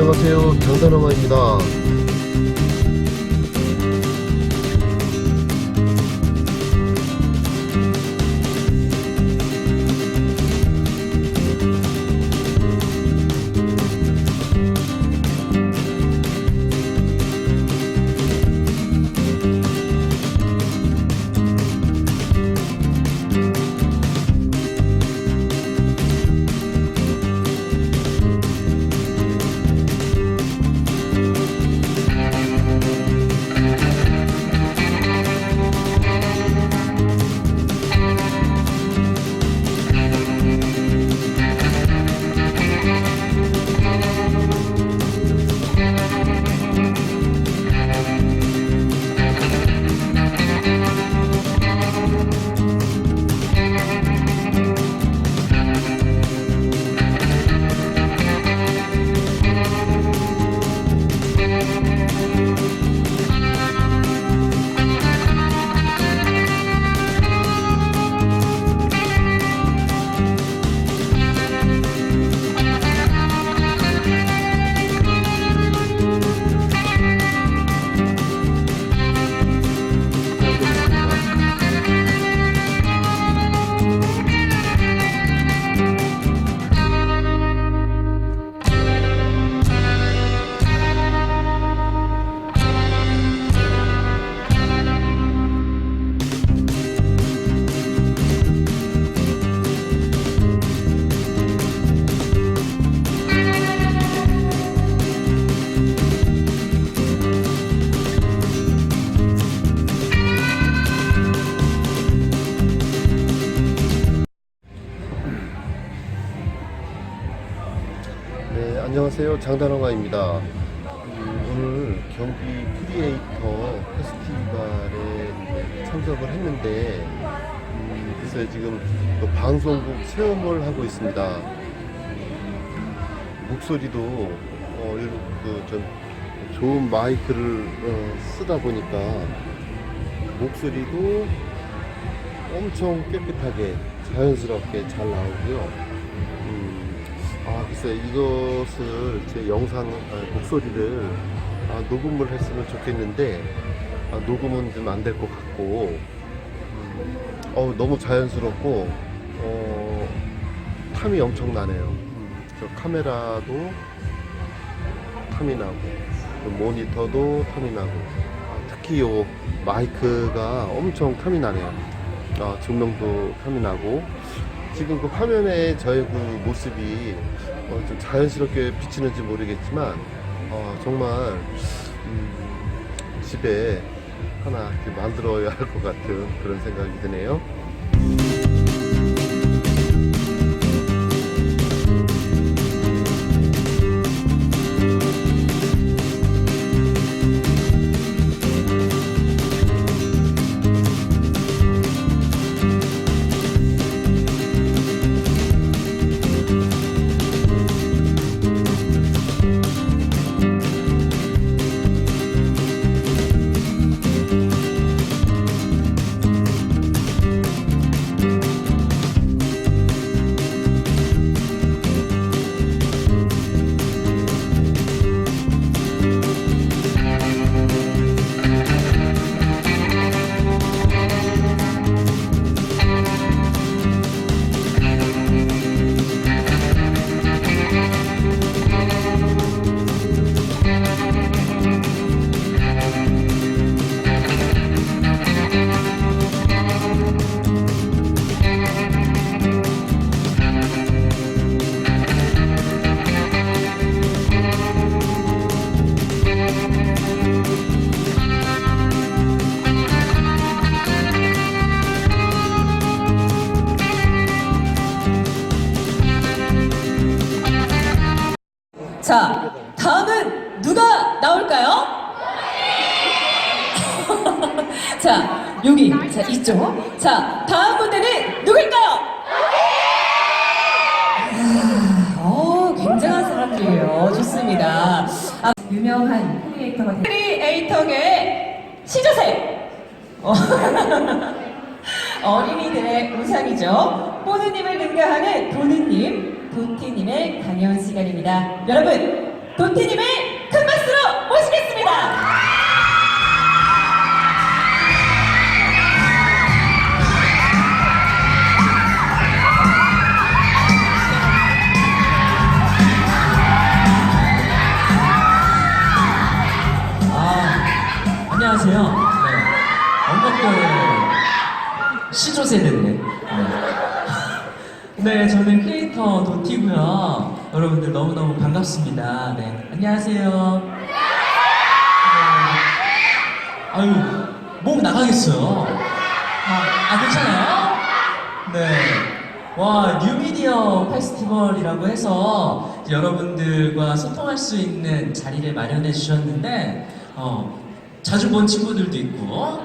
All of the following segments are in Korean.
안녕하세요. 장단어마입니다. 안녕하세요. 장단어마입니다. 음, 오늘 경기 크리에이터 페스티벌에 참석을 했는데, 음, 글쎄 지금 또 방송국 체험을 하고 있습니다. 목소리도 어, 그좀 좋은 마이크를 어, 쓰다 보니까 목소리도 엄청 깨끗하게 자연스럽게 잘 나오고요. 글쎄 이것을 제 영상 아, 목소리를 아, 녹음을 했으면 좋겠는데 아, 녹음은 좀 안 될 것 같고 음, 어, 너무 자연스럽고 어, 탐이 엄청 나네요. 음, 저 카메라도 탐이 나고 또 모니터도 탐이 나고 아, 특히 요 마이크가 엄청 탐이 나네요. 아, 조명도 탐이 나고 지금 그 화면에 저의 그 모습이 어, 좀 자연스럽게 비치는지 모르겠지만 어, 정말 음, 집에 하나 이렇게 만들어야 할 것 같은 그런 생각이 드네요. 여기, 자, 이쪽. 자, 다음 무대는 누굴까요? 아, 어, 굉장한 사람들이에요. 좋습니다. 아, 유명한 크리에이터가 된 크리에이터계 시조새! 어. 어린이들의 우상이죠. 뽀느님을 능가하는 보느님, 도티님의 강연 시간입니다. 여러분, 도티님을 큰 박수로 모시겠습니다. 안녕하세요. 네. 언덕별 시조 세대네. 네. 네, 저는 크리에이터 도티고요. 여러분들 너무너무 반갑습니다. 네, 안녕하세요. 네. 아유, 목 나가겠어요. 아, 아, 괜찮아요? 네. 와, 뉴미디어 페스티벌이라고 해서 여러분들과 소통할 수 있는 자리를 마련해 주셨는데, 어, 자주 본 친구들도 있고,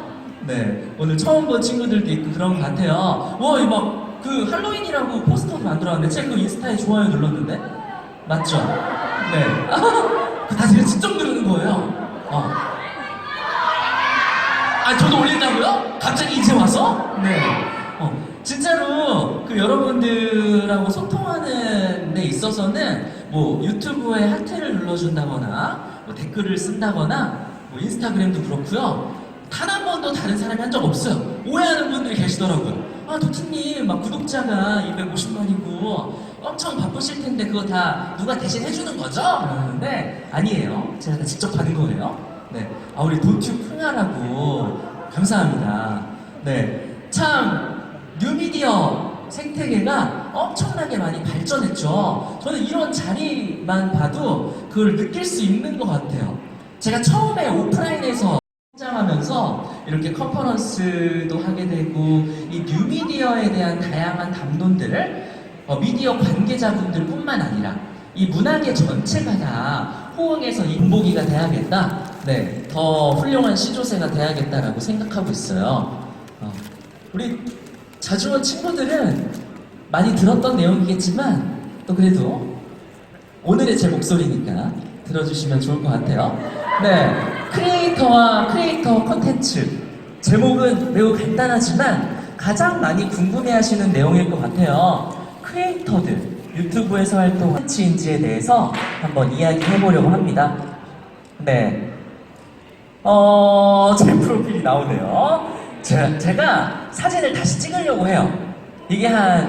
네, 오늘 처음 본 친구들도 있고 그런 것 같아요. 와, 이 막, 그 할로윈이라고 포스터도 만들었는데, 제가 그 인스타에 좋아요 눌렀는데? 맞죠? 네. 다 제가 직접 누르는 거예요. 어. 아, 저도 올린다고요? 갑자기 이제 와서? 네. 어, 진짜로 그 여러분들하고 소통하는 데 있어서는 뭐 유튜브에 하트를 눌러준다거나 뭐 댓글을 쓴다거나 뭐 인스타그램도 그렇고요. 단 한 번도 다른 사람이 한 적 없어요. 오해하는 분들이 계시더라고요. 아, 도티님, 막 구독자가 250만이고 엄청 바쁘실 텐데 그거 다 누가 대신 해주는 거죠? 그러는데 아니에요. 제가 다 직접 받은 거예요. 네. 아, 우리 도튜 풍아라고 감사합니다. 네. 참, 뉴미디어 생태계가 엄청나게 많이 발전했죠. 저는 이런 자리만 봐도 그걸 느낄 수 있는 것 같아요. 제가 처음에 오프라인에서 성장하면서 이렇게 컨퍼런스도 하게 되고 이 뉴미디어에 대한 다양한 담론들을 어, 미디어 관계자분들뿐만 아니라 이 문화계 전체가 다 호응해서 이 공복이가 돼야겠다. 네, 더 훌륭한 시조세가 돼야겠다라고 생각하고 있어요. 어, 우리 자주 온 친구들은 많이 들었던 내용이겠지만 또 그래도 오늘의 제 목소리니까 들어주시면 좋을 것 같아요. 네, 크리에이터와 크리에이터 컨텐츠 제목은 매우 간단하지만 가장 많이 궁금해하시는 내용일 것 같아요. 크리에이터들 유튜브에서 활동 컨텐츠인지에 대해서 한번 이야기해보려고 합니다. 네, 어, 제 프로필이 나오네요. 제, 제가 사진을 다시 찍으려고 해요. 이게 한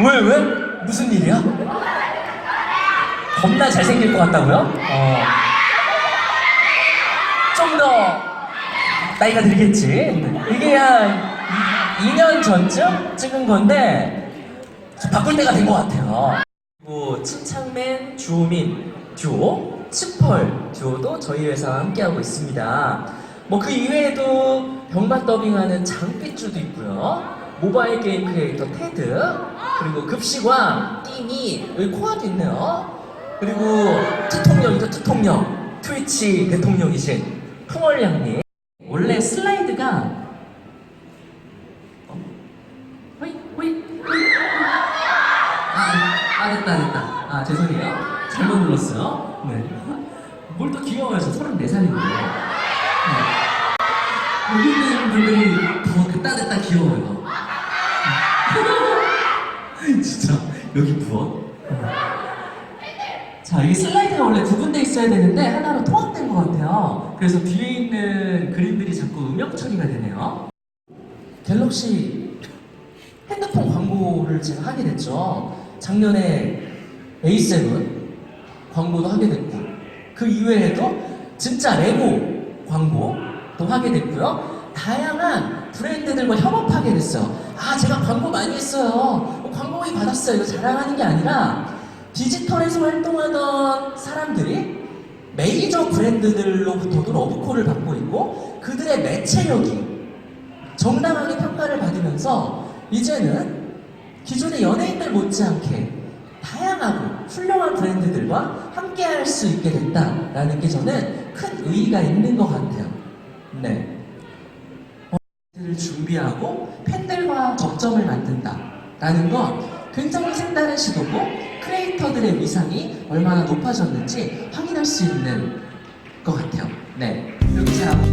왜, 왜? 무슨 일이야? 겁나 잘생길 것 같다고요? 어. 좀 더 나이가 들겠지. 이게 한 2년 전쯤 찍은 건데 바꿀 때가 된 것 같아요. 그리고 침착맨, 주호민 듀오, 치펄 듀오도 저희 회사와 함께하고 있습니다. 뭐 그 이외에도 병맛 더빙하는 장삐쭈도 있고요. 모바일 게임 크리에이터 테드, 그리고 급식왕, 띵이, 여기 코아도 있네요. 그리고 투통령이죠, 투통령. 트위치 대통령이신 풍월량님. 원래 슬라이드가 어? 아, 아, 됐다, 됐다. 아, 죄송해요. 잘못 눌렀어요. 네. 뭘 또 귀여워요. 저 34살인데. 네. 여기 분들이 더 됐다, 됐다 귀여워요. 진짜, 여기 부어? 자, 이 슬라이드가 원래 두 군데 있어야 되는데 하나로 통합된 것 같아요. 그래서 뒤에 있는 그림들이 자꾸 음영 처리가 되네요. 갤럭시 핸드폰 광고를 제가 하게 됐죠. 작년에 A7 광고도 하게 됐고, 그 이외에도 진짜 레고 광고도 하게 됐고요. 다양한 브랜드들과 협업하게 됐어요. 아, 제가 광고 많이 했어요. 어, 광고비 받았어요. 이거 자랑하는 게 아니라 디지털에서 활동하던 사람들이 메이저 브랜드들로부터도 러브콜을 받고 있고 그들의 매체력이 정당하게 평가를 받으면서 이제는 기존의 연예인들 못지않게 다양하고 훌륭한 브랜드들과 함께 할 수 있게 됐다라는 게 저는 큰 의의가 있는 것 같아요. 네. 를 준비하고 팬들과 접점을 만든다라는 건 굉장히 색다른 시도고 크리에이터들의 위상이 얼마나 높아졌는지 확인할 수 있는 것 같아요. 네. 그리고 제가